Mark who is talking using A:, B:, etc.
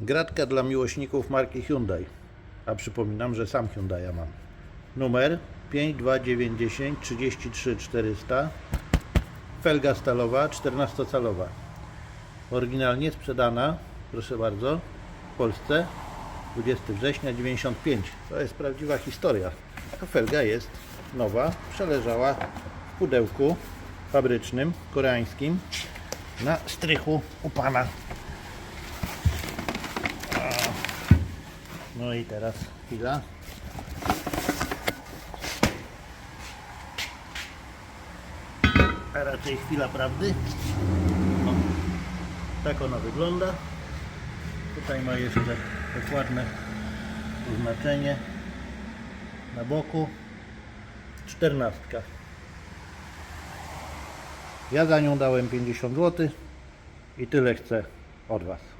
A: Gratka dla miłośników marki Hyundai. A przypominam, że sam Hyundai'a mam. Numer 52910 33400. Felga stalowa 14-calowa. Oryginalnie sprzedana, proszę bardzo, w Polsce 20 września 95. To jest prawdziwa historia. A felga jest nowa, przeleżała w pudełku fabrycznym, koreańskim na strychu u pana. No i teraz chwila. A raczej chwila prawdy. Tak ona wygląda. Tutaj ma jeszcze dokładne oznaczenie na boku. Czternastka. Ja za nią dałem 50 zł i tyle chcę od Was.